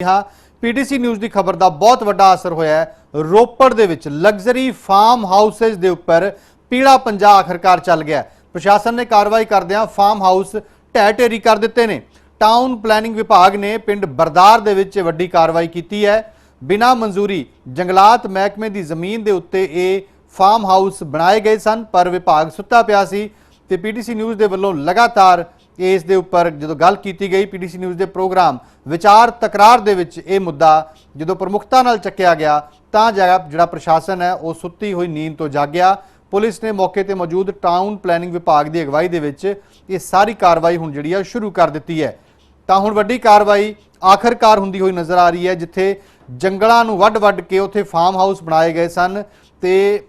ਹਾਂ PTC news ਦੀ ਖਬਰ ਦਾ ਬਹੁਤ ਵੱਡਾ ਅਸਰ ਹੋਇਆ ਹੈ। ਰੋਪੜ ਦੇ ਵਿੱਚ ਲਗਜ਼ਰੀ ਫਾਰਮ ਹਾਊਸਸ ਦੇ ਉੱਪਰ ਪੀਲਾ ਪੰਜਾ ਆਖਰਕਾਰ ਚੱਲ ਗਿਆ। ਪ੍ਰਸ਼ਾਸਨ ਨੇ ਕਾਰਵਾਈ ਕਰਦਿਆਂ ਫਾਰਮ ਹਾਊਸ ਢਹਿ ਢੇਰੀ ਕਰ ਦਿੱਤੇ ਨੇ। ਟਾਊਨ ਪਲੈਨਿੰਗ ਵਿਭਾਗ ਨੇ ਪਿੰਡ ਬਰਦਾਰ ਦੇ ਵਿੱਚ ਵੱਡੀ ਕਾਰਵਾਈ ਕੀਤੀ ਹੈ। ਬਿਨਾਂ ਮਨਜ਼ੂਰੀ ਜੰਗਲਾਤ ਮਹਿਕਮੇ ਦੀ ਜ਼ਮੀਨ ਦੇ ਉੱਤੇ ਇਹ ਫਾਰਮ ਹਾਊਸ ਬਣਾਏ ਗਏ ਸਨ, ਪਰ ਵਿਭਾਗ ਸੁੱਤਾ ਪਿਆ ਸੀ ਤੇ ਪੀਟੀਸੀ ਨਿਊਜ਼ ਦੇ ਵੱਲੋਂ ਲਗਾਤਾਰ ਇਸ ਦੇ ਉੱਪਰ ਜਦੋਂ ਗੱਲ ਕੀਤੀ ਗਈ ਪੀਟੀਸੀ ਨਿਊਜ਼ ਦੇ ਪ੍ਰੋਗਰਾਮ, ਵਿਚਾਰ ਤਕਰਾਰ ਦੇ ਵਿੱਚ ਇਹ ਮੁੱਦਾ ਜਦੋਂ ਪ੍ਰਮੁਖਤਾ ਨਾਲ ਚੱਕਿਆ ਗਿਆ, ਤਾਂ ਜਗ੍ਹਾ ਜਿਹੜਾ ਪ੍ਰਸ਼ਾਸਨ ਹੈ, ਉਹ ਸੁੱਤੀ ਹੋਈ ਨੀਂਦ ਤੋਂ ਜਾਗਿਆ। ਪੁਲਿਸ ਨੇ ਮੌਕੇ ਤੇ ਮੌਜੂਦ ਟਾਊਨ ਪਲੈਨਿੰਗ ਵਿਭਾਗ ਦੀ ਅਗਵਾਈ ਦੇ ਵਿੱਚ ਇਹ ਸਾਰੀ ਕਾਰਵਾਈ ਹੁਣ ਜਿਹੜੀ ਆ ਸ਼ੁਰੂ ਕਰ ਦਿੱਤੀ ਹੈ। ਤਾਂ ਹੁਣ ਵੱਡੀ ਕਾਰਵਾਈ ਆਖਰਕਾਰ ਹੁੰਦੀ ਹੋਈ ਨਜ਼ਰ ਆ ਰਹੀ ਹੈ, ਜਿੱਥੇ ਜੰਗਲਾਂ ਨੂੰ ਵੱਢ-ਵੱਢ ਕੇ ਉੱਥੇ ਫਾਰਮ ਹਾਊਸ ਬਣਾਏ ਗਏ ਸਨ ਤੇ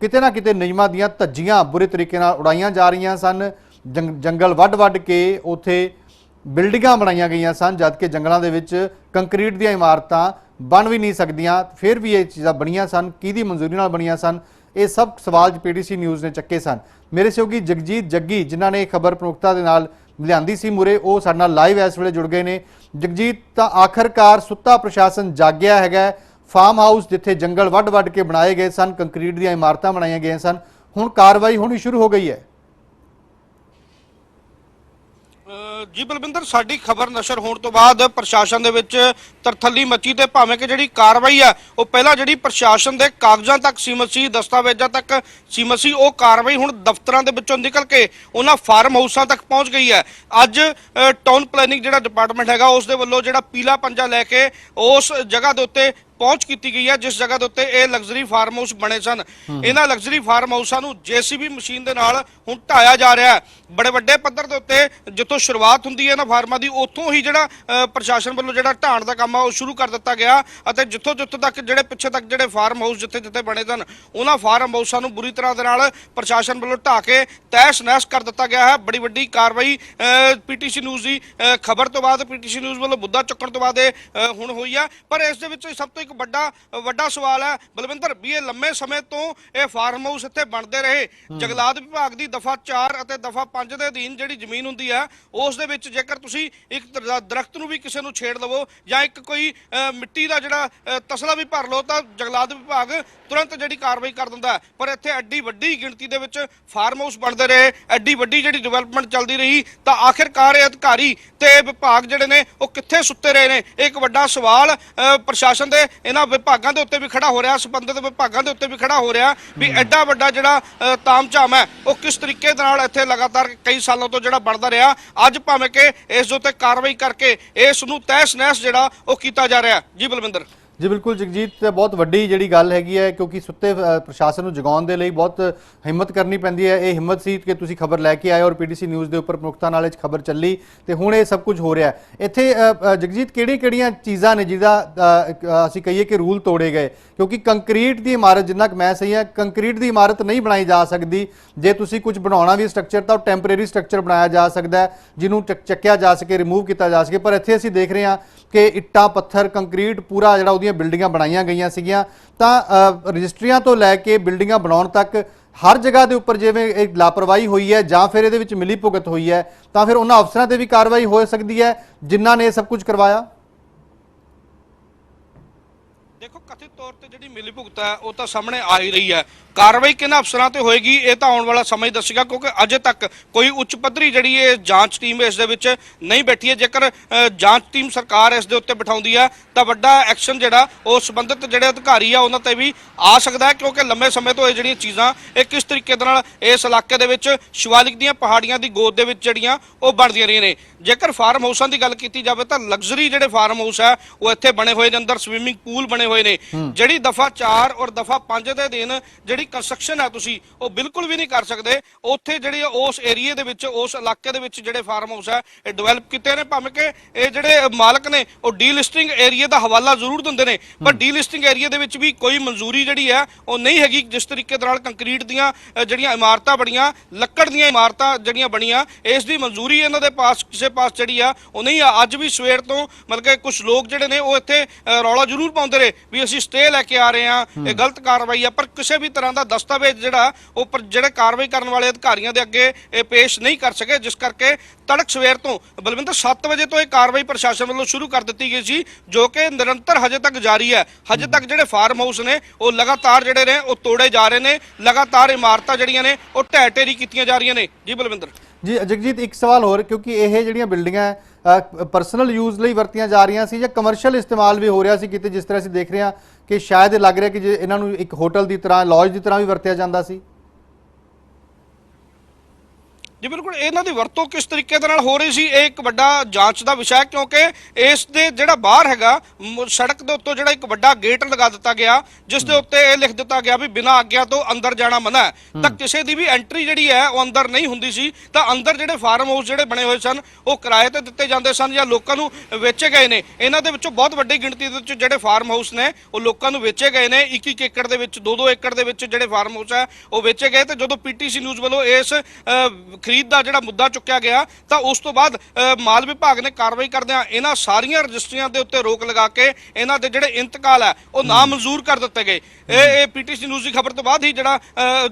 ਕਿਤੇ ਨਾ ਕਿਤੇ ਨਿਯਮਾਂ ਦੀਆਂ ਧੱਜੀਆਂ ਬੁਰੇ ਤਰੀਕੇ ਨਾਲ ਉਡਾਈਆਂ ਜਾ ਰਹੀਆਂ ਸਨ। ਜੰਗਲ ਵੱਢ-ਵੱਢ ਕੇ ਉੱਥੇ ਬਿਲਡਿੰਗਾਂ ਬਣਾਈਆਂ ਗਈਆਂ ਸਨ ਜਦਕਿ ਜੰਗਲਾਂ ਦੇ ਵਿੱਚ ਕੰਕਰੀਟ ਦੀਆਂ ਇਮਾਰਤਾਂ ਬਣ ਵੀ ਨਹੀਂ ਸਕਦੀਆਂ, ਫਿਰ ਵੀ ਇਹ ਚੀਜ਼ਾਂ ਬਣੀਆਂ ਸਨ, ਕਿਹਦੀ ਮਨਜ਼ੂਰੀ ਨਾਲ ਬਣੀਆਂ ਸਨ, ਇਹ ਸਭ ਸਵਾਲ ਪੀਡੀਸੀ ਨਿਊਜ਼ ਨੇ ਚੱਕੇ ਸਨ। ਮੇਰੇ ਸਹਿਯੋਗੀ ਜਗਜੀਤ ਜੱਗੀ, ਜਿਨ੍ਹਾਂ ਨੇ ਇਹ ਖਬਰ ਪ੍ਰਮੁਖਤਾ ਦੇ ਨਾਲ ਲਿਆਂਦੀ ਸੀ ਮੁਰੇ ਉਹ ਸਾਡੇ ਨਾਲ ਲਾਈਵ ਇਸ ਵੇਲੇ ਜੁੜ ਗਏ ਨੇ। ਜਗਜੀਤ, ਤਾਂ ਆਖਰਕਾਰ ਸੁੱਤਾ ਪ੍ਰਸ਼ਾਸਨ ਜਾਗਿਆ ਹੈਗਾ ਫਾਰਮ ਹਾਊਸ ਜਿੱਥੇ ਜੰਗਲ ਵੱਢ-ਵੱਢ ਕੇ ਬਣਾਏ ਗਏ ਸਨ, ਕੰਕਰੀਟ ਦੀਆਂ ਇਮਾਰਤਾਂ ਬਣਾਈਆਂ ਗਈਆਂ ਸਨ, ਹੁਣ ਕਾਰਵਾਈ ਹੋਣੀ ਸ਼ੁਰੂ ਹੋ ਗਈ ਹੈ। ਜੀ ਬਲਵਿੰਦਰ, ਸਾਡੀ ਖਬਰ ਨਸ਼ਰ ਹੋਣ ਤੋਂ ਬਾਅਦ ਪ੍ਰਸ਼ਾਸਨ ਦੇ ਵਿੱਚ ਤਰਥੱਲੀ ਮੱਚੀ ਤੇ ਭਾਵੇਂ ਕਿ ਜਿਹੜੀ ਕਾਰਵਾਈ ਆ, ਉਹ ਪਹਿਲਾਂ ਜਿਹੜੀ ਪ੍ਰਸ਼ਾਸਨ ਦੇ ਕਾਗਜ਼ਾਂ ਤੱਕ ਸੀਮਤ ਸੀ, ਦਸਤਾਵੇਜ਼ਾਂ ਤੱਕ ਸੀਮਤ ਸੀ, ਉਹ ਕਾਰਵਾਈ ਹੁਣ ਦਫ਼ਤਰਾਂ ਦੇ ਵਿੱਚੋਂ ਨਿਕਲ ਕੇ ਉਹਨਾਂ ਫਾਰਮ ਹਾਊਸਾਂ ਤੱਕ ਪਹੁੰਚ ਗਈ ਹੈ। ਅੱਜ ਟਾਊਨ ਪਲੈਨਿੰਗ ਜਿਹੜਾ ਡਿਪਾਰਟਮੈਂਟ ਹੈਗਾ, ਉਸ ਦੇ ਵੱਲੋਂ ਜਿਹੜਾ ਪੀਲਾ ਪੰਜਾ ਲੈ ਕੇ ਉਸ ਜਗ੍ਹਾ ਦੇ ਉੱਤੇ ਪਹੁੰਚ ਕੀਤੀ ਗਈ ਹੈ ਜਿਸ ਜਗ੍ਹਾ ਦੇ ਉੱਤੇ ਇਹ ਲਗਜ਼ਰੀ ਫਾਰਮ ਹਾਊਸ ਬਣੇ ਸਨ। ਇਹਨਾਂ ਲਗਜ਼ਰੀ ਫਾਰਮ ਹਾਊਸਾਂ ਨੂੰ ਜੀਸੀਬੀ ਮਸ਼ੀਨ ਦੇ ਨਾਲ ਹੁਣ ਢਾਇਆ ਜਾ ਰਿਹਾ ਹੈ। ਬੜੇ ਵੱਡੇ ਪੱਧਰ ਦੇ ਉੱਤੇ ਜਿੱਥੋਂ ਸ਼ੁਰੂਆਤ ਹੁੰਦੀ ਹੈ ਇਹਨਾਂ ਫਾਰਮਾਂ ਦੀ ਉੱਥੋਂ ਹੀ ਜਿਹੜਾ ਪ੍ਰਸ਼ਾਸਨ ਵੱਲੋਂ ਜਿਹੜਾ ਢਾਣ ਦਾ ਕੰਮ ਆ ਉਹ ਸ਼ੁਰੂ ਕਰ ਦਿੱਤਾ ਗਿਆ ਅਤੇ ਜਿੱਥੋਂ ਜਿੱਥੋਂ ਤੱਕ ਜਿਹੜੇ ਪਿੱਛੇ ਤੱਕ ਜਿਹੜੇ ਫਾਰਮ ਹਾਊਸ ਜਿੱਥੇ ਜਿੱਥੇ ਬਣੇ ਸਨ ਉਹਨਾਂ ਫਾਰਮ ਹਾਊਸਾਂ ਨੂੰ ਬੁਰੀ ਤਰ੍ਹਾਂ ਦੇ ਨਾਲ ਪ੍ਰਸ਼ਾਸਨ ਵੱਲੋਂ ਢਾ ਕੇ ਤੈਸ਼ ਨੈਸ਼ ਕਰ ਦਿੱਤਾ ਗਿਆ ਹੈ। ਬੜੀ ਵੱਡੀ ਕਾਰਵਾਈ ਪੀਟੀਸੀ ਨਿਊਜ਼ ਦੀ ਖਬਰ ਤੋਂ ਬਾਅਦ ਪੀਟੀਸੀ ਨਿਊਜ਼ ਵੱਲੋਂ ਮੁੱਦਾ ਚੁੱਕਣ ਤੋਂ ਬਾਅਦ ਹੁਣ ਹੋਈ ਹੈ। ਪਰ ਇਸ ਦੇ ਵਿੱਚ ਸਭ ਤੋਂ ਇੱਕ ਵੱਡਾ ਵੱਡਾ ਸਵਾਲ ਹੈ। ਬਲਵਿੰਦਰ ਵੀ ਇਹ ਲੰਮੇ ਸਮੇਂ ਤੋਂ ਇਹ ਫਾਰਮ ਹਾਊਸ ਇੱਥੇ ਬਣਦੇ ਰਹੇ। ਜੰਗਲਾਤ ਵਿਭਾਗ ਦੀ ਦਫਾ 4 ਅਤੇ ਦਫਾ 5 ਦੇ ਅਧੀਨ ਜਿਹੜੀ ਜ਼ਮੀਨ ਹੁੰਦੀ ਹੈ ਉਸ ਦੇ ਵਿੱਚ ਜੇਕਰ ਤੁਸੀਂ ਇੱਕ ਦਰ- ਦਰਖਤ ਨੂੰ ਵੀ ਕਿਸੇ ਨੂੰ ਛੇੜ ਲਵੋ ਜਾਂ ਇੱਕ ਕੋਈ ਮਿੱਟੀ ਦਾ ਜਿਹੜਾ ਤਸਲਾ ਵੀ ਭਰ ਲਓ ਤਾਂ ਜੰਗਲਾਤ ਵਿਭਾਗ ਤੁਰੰਤ ਜਿਹੜੀ ਕਾਰਵਾਈ ਕਰ ਦਿੰਦਾ। ਪਰ ਇੱਥੇ ਐਡੀ ਵੱਡੀ ਗਿਣਤੀ ਦੇ ਵਿੱਚ ਫਾਰਮ ਹਾਊਸ ਬਣਦੇ ਰਹੇ ਐਡੀ ਵੱਡੀ ਜਿਹੜੀ ਡਿਵੈਲਪਮੈਂਟ ਚੱਲਦੀ ਰਹੀ ਤਾਂ ਆਖਿਰਕਾਰ ਇਹ ਅਧਿਕਾਰੀ ਤੇ ਵਿਭਾਗ ਜਿਹੜੇ ਨੇ ਉਹ ਕਿੱਥੇ ਸੁੱਤੇ ਰਹੇ ਨੇ? ਇਹ ਇੱਕ ਵੱਡਾ ਸਵਾਲ ਪ੍ਰਸ਼ਾਸਨ ਦੇ ਇਹਨਾਂ ਵਿਭਾਗਾਂ ਦੇ ਉੱਤੇ ਵੀ ਖੜਾ ਹੋ ਰਿਹਾ ਸੰਬੰਧਿਤ ਵਿਭਾਗਾਂ ਦੇ ਉੱਤੇ ਵੀ ਖੜਾ ਹੋ ਰਿਹਾ ਵੀ ਐਡਾ ਵੱਡਾ ਜਿਹੜਾ ਤਾਮਝਾਮ ਹੈ ਉਹ ਕਿਸ ਤਰੀਕੇ ਦੇ ਨਾਲ ਇੱਥੇ ਲਗਾਤਾਰ ਕਈ ਸਾਲਾਂ ਤੋਂ ਜਿਹੜਾ ਬਣਦਾ ਰਿਹਾ ਅੱਜ ਭਾਵੇਂ ਕਿ ਇਸ ਦੇ ਉੱਤੇ ਕਾਰਵਾਈ ਕਰਕੇ ਇਸ ਨੂੰ ਤਹਿਸ ਨਹਿਸ ਜਿਹੜਾ ਉਹ ਕੀਤਾ ਜਾ ਰਿਹਾ। ਜੀ ਬਲਵਿੰਦਰ। ਜੀ ਬਿਲਕੁਲ ਜਗਜੀਤ ਬਹੁਤ ਵੱਡੀ ਜਿਹੜੀ ਗੱਲ ਹੈਗੀ ਹੈ, ਕਿਉਂਕਿ ਸੁੱਤੇ ਪ੍ਰਸ਼ਾਸਨ ਨੂੰ ਜਗਾਉਣ ਦੇ ਲਈ ਬਹੁਤ ਹਿੰਮਤ ਕਰਨੀ ਪੈਂਦੀ ਹੈ। ਇਹ ਹਿੰਮਤ ਸੀ ਕਿ ਤੁਸੀਂ ਖਬਰ ਲੈ ਕੇ ਆਏ ਔਰ ਪੀਟੀਸੀ ਨਿਊਜ਼ ਦੇ ਉੱਪਰ ਪ੍ਰਮੁਖਤਾ ਨਾਲ ਇਹ ਖਬਰ ਚੱਲੀ ਤੇ ਹੁਣ ਇਹ ਸਭ ਕੁਝ ਹੋ ਰਿਹਾ ਇੱਥੇ ਜਗਜੀਤ ਕਿਹੜੀ ਕਿਹੜੀਆਂ ਚੀਜ਼ਾਂ ਨੇ ਜਿਹਦਾ ਅਸੀਂ ਕਹੀਏ ਕਿ ਰੂਲ ਤੋੜੇ ਗਏ? ਕਿਉਂਕਿ ਕੰਕਰੀਟ ਦੀ ਇਮਾਰਤ ਜਿੰਨਾ ਕਿ ਮੈਂ ਸਹੀ ਹਾਂ, ਕੰਕਰੀਟ ਦੀ ਇਮਾਰਤ ਨਹੀਂ ਬਣਾਈ ਜਾ ਸਕਦੀ। ਜੇ ਤੁਸੀਂ ਕੁਝ ਬਣਾਉਣਾ ਵੀ ਸਟਰਕਚਰ, ਤਾਂ ਉਹ ਟੈਂਪਰੇਰੀ ਸਟਰਕਚਰ ਬਣਾਇਆ ਜਾ ਸਕਦਾ ਹੈ, ਜਿਹਨੂੰ ਚੱਕ- ਚੱਕਿਆ ਜਾ ਸਕੇ, ਰਿਮੂਵ ਕੀਤਾ ਜਾ ਸਕੇ। ਪਰ ਇੱਥੇ ਅਸੀਂ ਦੇਖ ਰਹੇ ਹਾਂ ਕਿ ਇੱਟਾਂ, ਪੱਥਰ, ਕੰਕਰੀਟ, ਪੂਰਾ ਜਿਹੜਾ ਉਹਦੀਆਂ ਬਿਲਡਿੰਗਾਂ ਬਣਾਈਆਂ ਗਈਆਂ ਸੀਗੀਆਂ, ਤਾਂ ਰਜਿਸਟਰੀਆਂ ਤੋਂ ਲੈ ਕੇ ਬਿਲਡਿੰਗਾਂ ਬਣਾਉਣ ਤੱਕ ਹਰ ਜਗ੍ਹਾ ਦੇ ਉੱਪਰ ਜਿਵੇਂ ਇਹ ਲਾਪਰਵਾਹੀ ਹੋਈ ਹੈ ਜਾਂ ਫਿਰ ਇਹਦੇ ਵਿੱਚ ਮਿਲੀ ਭੁਗਤ ਹੋਈ ਹੈ, ਤਾਂ ਫਿਰ ਉਹਨਾਂ ਅਫਸਰਾਂ ਤੇ ਵੀ ਕਾਰਵਾਈ ਹੋ ਸਕਦੀ ਹੈ, ਜਿਨ੍ਹਾਂ ਨੇ ਇਹ ਸਭ ਕੁਝ ਕਰਵਾਇਆ? ਦੇਖੋ, ਕਥਿਤ ਤੌਰ ਤੇ ਜਿਹੜੀ ਮਿਲੀ ਭੁਗਤ ਹੈ, ਉਹ ਤਾਂ ਸਾਹਮਣੇ ਆ ਹੀ ਰਹੀ ਹੈ। ਕਾਰਵਾਈ ਕਿਹਨਾਂ ਅਫਸਰਾਂ ਤੇ ਹੋਏਗੀ, ਇਹ ਤਾਂ ਆਉਣ ਵਾਲਾ ਸਮਾਂ ਹੀ ਦੱਸੇਗਾ, ਕਿਉਂਕਿ ਅਜੇ ਤੱਕ ਕੋਈ ਉੱਚ ਪੱਧਰੀ ਜਿਹੜੀ ਇਹ ਜਾਂਚ ਟੀਮ ਇਸ ਦੇ ਵਿੱਚ ਨਹੀਂ ਬੈਠੀ ਹੈ। ਜੇਕਰ ਜਾਂਚ ਟੀਮ ਸਰਕਾਰ ਇਸ ਦੇ ਉੱਤੇ ਬਿਠਾਉਂਦੀ ਹੈ, ਤਾਂ ਵੱਡਾ ਐਕਸ਼ਨ ਜਿਹੜਾ, ਉਹ ਸੰਬੰਧਿਤ ਜਿਹੜੇ ਅਧਿਕਾਰੀ ਆ, ਉਹਨਾਂ ਤੇ ਵੀ ਆ ਸਕਦਾ ਹੈ, ਕਿਉਂਕਿ ਲੰਮੇ ਸਮੇਂ ਤੋਂ ਇਹ ਜਿਹੜੀਆਂ ਚੀਜ਼ਾਂ, ਇਹ ਕਿਸ ਤਰੀਕੇ ਦੇ ਨਾਲ ਇਸ ਇਲਾਕੇ ਦੇ ਵਿੱਚ ਸ਼ਿਵਾਲਿਕ ਦੀਆਂ ਪਹਾੜੀਆਂ ਦੀ ਗੋਦ ਦੇ ਵਿੱਚ ਜਿਹੜੀਆਂ, ਉਹ ਬਣਦੀਆਂ ਰਹੀਆਂ ਨੇ। ਜੇਕਰ ਫਾਰਮ ਹਾਊਸਾਂ ਦੀ ਗੱਲ ਕੀਤੀ ਜਾਵੇ, ਤਾਂ ਲਗਜ਼ਰੀ ਜਿਹੜੇ ਫਾਰਮ ਹਾਊਸ ਹੈ, ਉਹ ਇੱਥੇ ਬਣੇ ਹੋਏ ਨੇ, ਅੰਦਰ ਸਵਿਮਿੰਗ ਪੂਲ ਬਣੇ ਹੋਏ ਨੇ। ਜਿਹੜੀ ਦਫਾ 4 ਔਰ ਦਫਾ 5 ਦੇ ਦਿਨ ਜਿਹੜੀ ਕੰਸਟਰਕਸ਼ਨ ਹੈ ਤੁਸੀਂ ਉਹ ਬਿਲਕੁਲ ਵੀ ਨਹੀਂ ਕਰ ਸਕਦੇ। ਉੱਥੇ ਜਿਹੜੀ ਉਸ ਏਰੀਏ ਦੇ ਵਿੱਚ ਉਸ ਇਲਾਕੇ ਦੇ ਵਿੱਚ ਜਿਹੜੇ ਫਾਰਮ ਹਾਊਸ ਹੈ ਇਹ ਡਿਵੈਲਪ ਕੀਤੇ ਨੇ। ਭਾਵੇਂ ਕਿ ਇਹ ਜਿਹੜੇ ਮਾਲਕ ਨੇ ਉਹ ਡੀਲਿਸਟਿੰਗ ਏਰੀਆ ਦਾ ਹਵਾਲਾ ਜ਼ਰੂਰ ਦਿੰਦੇ ਨੇ। ਪਰ ਡੀਲਿਸਟਿੰਗ ਏਰੀਆ ਦੇ ਵਿੱਚ ਵੀ ਕੋਈ ਮਨਜ਼ੂਰੀ ਜਿਹੜੀ ਹੈ ਉਹ ਨਹੀਂ ਹੈਗੀ। ਜਿਸ ਤਰੀਕੇ ਨਾਲ ਕੰਕਰੀਟ ਦੀਆਂ ਜਿਹੜੀਆਂ ਇਮਾਰਤਾਂ ਬਣੀਆਂ ਲੱਕੜ ਦੀਆਂ ਇਮਾਰਤਾਂ ਜਿਹੜੀਆਂ ਬਣੀਆਂ ਇਸ ਦੀ ਮਨਜ਼ੂਰੀ ਇਹਨਾਂ ਦੇ ਪਾਸ ਕਿਸੇ ਪਾਸ ਜਿਹੜੀ ਆ ਉਹ ਨਹੀਂ ਆ। ਅੱਜ ਵੀ ਸਵੇਰ ਤੋਂ ਮਤਲਬ ਕਿ ਕੁਝ ਲੋਕ ਜਿਹੜੇ ਨੇ ਉਹ ਇੱਥੇ ਰੌਲਾ ਜ਼ਰੂਰ ਪਾਉਂਦੇ ਰਹੇ ਵੀ ਅਸੀਂ ਸਟੇ ਲੈ ਕੇ ਆ ਰਹੇ ਹਾਂ ਇਹ ਗਲਤ ਕਾਰਵਾਈ ਆ ਪਰ ਕਿਸੇ ਵੀ ਤਰ੍ਹਾਂ ਦਾ ਦਸਤਾਵੇਜ਼ ਜਿਹੜਾ ਉਹ ਜਿਹੜੇ ਕਾਰਵਾਈ ਕਰਨ ਵਾਲੇ ਅਧਿਕਾਰੀਆਂ ਦੇ ਅੱਗੇ ਇਹ ਪੇਸ਼ ਨਹੀਂ ਕਰ ਸਕੇ ਜਿਸ ਕਰਕੇ ਤੜਕ ਸਵੇਰ ਤੋਂ ਬਲਵਿੰਦਰ 7 ਵਜੇ ਤੋਂ ਇਹ ਕਾਰਵਾਈ ਪ੍ਰਸ਼ਾਸਨ ਵੱਲੋਂ ਸ਼ੁਰੂ ਕਰ ਦਿੱਤੀ ਗਈ ਸੀ ਜੋ ਕਿ ਨਿਰੰਤਰ ਹਜੇ ਤੱਕ ਜਾਰੀ ਹੈ। ਹਜੇ ਤੱਕ ਜਿਹੜੇ ਫਾਰਮ ਹਾਊਸ ਨੇ ਉਹ ਲਗਾਤਾਰ ਜਿਹੜੇ ਨੇ ਉਹ ਤੋੜੇ ਜਾ ਰਹੇ ਨੇ ਲਗਾਤਾਰ ਇਮਾਰਤਾਂ ਜਿਹੜੀਆਂ ਨੇ ਉਹ ਢਹਿ ਢੇਰੀ ਕੀਤੀਆਂ ਜਾ ਰਹੀਆਂ ਨੇ। ਜੀ ਬਲਵਿੰਦਰ। ਜੀ ਜਗਜੀਤ ਇੱਕ ਸਵਾਲ ਹੋਰ ਕਿਉਂਕਿ ਇਹ ਜਿਹੜੀਆਂ ਬਿਲਡਿੰਗਾਂ ਪਰਸਨਲ ਯੂਜ਼ ਲਈ ਵਰਤੀਆਂ ਜਾ ਰਹੀਆਂ ਸੀ ਜਾਂ ਕਮਰਸ਼ੀਅਲ ਇਸਤੇਮਾਲ ਵੀ ਹੋ ਰਿਹਾ ਸੀ ਕਿਤੇ, ਜਿਸ ਤਰ੍ਹਾਂ ਅਸੀਂ ਦੇਖ ਰਹੇ ਹਾਂ ਕਿ ਸ਼ਾਇਦ ਇਹ ਲੱਗ ਰਿਹਾ ਕਿ ਜੇ ਇਹਨਾਂ ਨੂੰ ਇੱਕ ਹੋਟਲ ਦੀ ਤਰ੍ਹਾਂ ਲੌਜ ਦੀ ਤਰ੍ਹਾਂ ਵੀ ਵਰਤਿਆ ਜਾਂਦਾ ਸੀ। ਜੀ ਬਿਲਕੁਲ ਇਹਨਾਂ ਦੀ ਵਰਤੋਂ ਕਿਸ ਤਰੀਕੇ ਦੇ ਨਾਲ ਹੋ ਰਹੀ ਸੀ ਇਹ ਇੱਕ ਵੱਡਾ ਜਾਂਚ ਦਾ ਵਿਸ਼ਾ ਹੈ ਕਿਉਂਕਿ ਇਸ ਦੇ ਜਿਹੜਾ ਬਾਹਰ ਹੈਗਾ ਸੜਕ ਦੇ ਉੱਤੋਂ ਜਿਹੜਾ ਇੱਕ ਵੱਡਾ ਗੇਟ ਲਗਾ ਦਿੱਤਾ ਗਿਆ ਜਿਸ ਦੇ ਉੱਤੇ ਇਹ ਲਿਖ ਦਿੱਤਾ ਗਿਆ ਵੀ ਬਿਨਾਂ ਆਗਿਆ ਤੋਂ ਅੰਦਰ ਜਾਣਾ ਮਨਾ ਹੈ। ਤਾਂ ਕਿਸੇ ਦੀ ਵੀ ਐਂਟਰੀ ਜਿਹੜੀ ਹੈ ਉਹ ਅੰਦਰ ਨਹੀਂ ਹੁੰਦੀ ਸੀ ਤਾਂ ਅੰਦਰ ਜਿਹੜੇ ਫਾਰਮ ਹਾਊਸ ਜਿਹੜੇ ਬਣੇ ਹੋਏ ਸਨ ਉਹ ਕਿਰਾਏ ਤੇ ਦਿੱਤੇ ਜਾਂਦੇ ਸਨ ਜਾਂ ਲੋਕਾਂ ਨੂੰ ਵੇਚੇ ਗਏ ਨੇ। ਇਹਨਾਂ ਦੇ ਵਿੱਚੋਂ ਬਹੁਤ ਵੱਡੀ ਗਿਣਤੀ ਦੇ ਵਿੱਚ ਜਿਹੜੇ ਫਾਰਮ ਹਾਊਸ ਨੇ ਉਹ ਲੋਕਾਂ ਨੂੰ ਵੇਚੇ ਗਏ ਨੇ। 21 ਏਕੜ ਦੇ ਵਿੱਚ 2-2 ਏਕੜ ਦੇ ਵਿੱਚ ਜਿਹੜੇ ਫਾਰਮ ਹਾਊਸ ਹੈ ਉਹ ਵੇਚੇ ਗਏ ਤੇ ਜਦੋਂ ਪੀਟੀਸੀ ਨਿਊਜ਼ ਵੱਲੋਂ ਇਸ ਖਰੀਦ ਦਾ ਜਿਹੜਾ ਮੁੱਦਾ ਚੁੱਕਿਆ ਗਿਆ ਤਾਂ ਉਸ ਤੋਂ ਬਾਅਦ ਅ, ਮਾਲ ਵਿਭਾਗ ਨੇ ਕਾਰਵਾਈ ਕਰਦਿਆਂ ਇਹਨਾਂ ਸਾਰੀਆਂ ਰਜਿਸਟਰੀਆਂ ਦੇ ਉੱਤੇ ਰੋਕ ਲਗਾ ਕੇ ਇਹਨਾਂ ਦੇ ਜਿਹੜੇ ਇੰਤਕਾਲ ਹੈ ਉਹ ਨਾ ਮਨਜ਼ੂਰ ਕਰ ਦਿੱਤੇ ਗਏ। ਇਹ ਇਹ ਪੀਟੀਸੀ ਨਿਊਜ਼ ਦੀ ਖਬਰ ਤੋਂ ਬਾਅਦ ਹੀ ਜਿਹੜਾ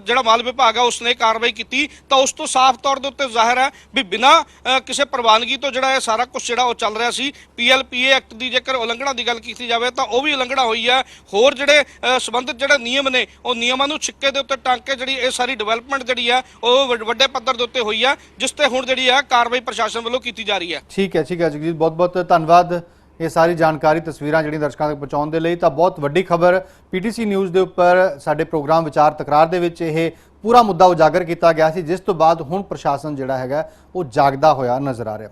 ਜਿਹੜਾ ਮਾਲ ਵਿਭਾਗ ਹੈ ਉਸਨੇ ਕਾਰਵਾਈ ਕੀਤੀ ਤਾਂ ਉਸ ਤੋਂ ਸਾਫ਼ ਤੌਰ ਦੇ ਉੱਤੇ ਜ਼ਾਹਿਰ ਹੈ ਵੀ ਬਿਨਾਂ ਕਿਸੇ ਪ੍ਰਵਾਨਗੀ ਤੋਂ ਜਿਹੜਾ ਇਹ ਸਾਰਾ ਕੁਝ ਜਿਹੜਾ ਉਹ ਚੱਲ ਰਿਹਾ ਸੀ ਪੀਐਲਪੀਏ ਐਕਟ ਦੀ ਜੇਕਰ ਉਲੰਘਣਾ ਦੀ ਗੱਲ ਕੀਤੀ ਜਾਵੇ ਤਾਂ ਉਹ ਵੀ ਉਲੰਘਣਾ ਹੋਈ ਹੈ। ਹੋਰ ਜਿਹੜੇ ਅ, ਸੰਬੰਧਿਤ ਜਿਹੜੇ ਨਿਯਮ ਨੇ ਉਹ ਨਿਯਮਾਂ ਨੂੰ ਛਿੱਕੇ ਦੇ ਉੱਤੇ ਟਾਂਕ ਕੇ ਜਿਹੜੀ ਇਹ ਸਾਰੀ ਡਿਵੈਲਪਮੈਂਟ ਜਿਹੜੀ ਹੈ ਉਹ ਵੱਡੇ ਪੱਧਰ ਦੇ ਉੱਤੇ ਹੋਈ ਹੈ ਜਿਸ ਤੇ ਹੁਣ ਜਿਹੜੀ ਹੈ ਕਾਰਵਾਈ ਪ੍ਰਸ਼ਾਸਨ ਵੱਲੋਂ ਕੀਤੀ ਜਾ ਰਹੀ ਹੈ। ਠੀਕ ਹੈ ਠੀਕ ਹੈ ਜਗਜੀਤ ਬਹੁਤ ਬਹੁਤ ਧੰਨਵਾਦ। ਇਹ ਸਾਰੀ ਜਾਣਕਾਰੀ ਤਸਵੀਰਾਂ ਜਿਹੜੀਆਂ ਦਰਸ਼ਕਾਂ ਤੱਕ ਪਹੁੰਚਾਉਣ ਦੇ ਲਈ ਤਾਂ ਬਹੁਤ ਵੱਡੀ ਖਬਰ ਪੀਟੀਸੀ ਨਿਊਜ਼ ਦੇ ਉੱਪਰ ਸਾਡੇ ਪ੍ਰੋਗਰਾਮ ਵਿਚਾਰ ਤਕਰਾਰ ਦੇ ਵਿੱਚ ਇਹ ਪੂਰਾ ਮੁੱਦਾ ਉਜਾਗਰ ਕੀਤਾ ਗਿਆ ਸੀ, ਜਿਸ ਤੋਂ ਬਾਅਦ ਹੁਣ ਪ੍ਰਸ਼ਾਸਨ ਜਿਹੜਾ ਹੈਗਾ ਉਹ ਜਾਗਦਾ ਹੋਇਆ ਨਜ਼ਰ ਆ ਰਿਹਾ।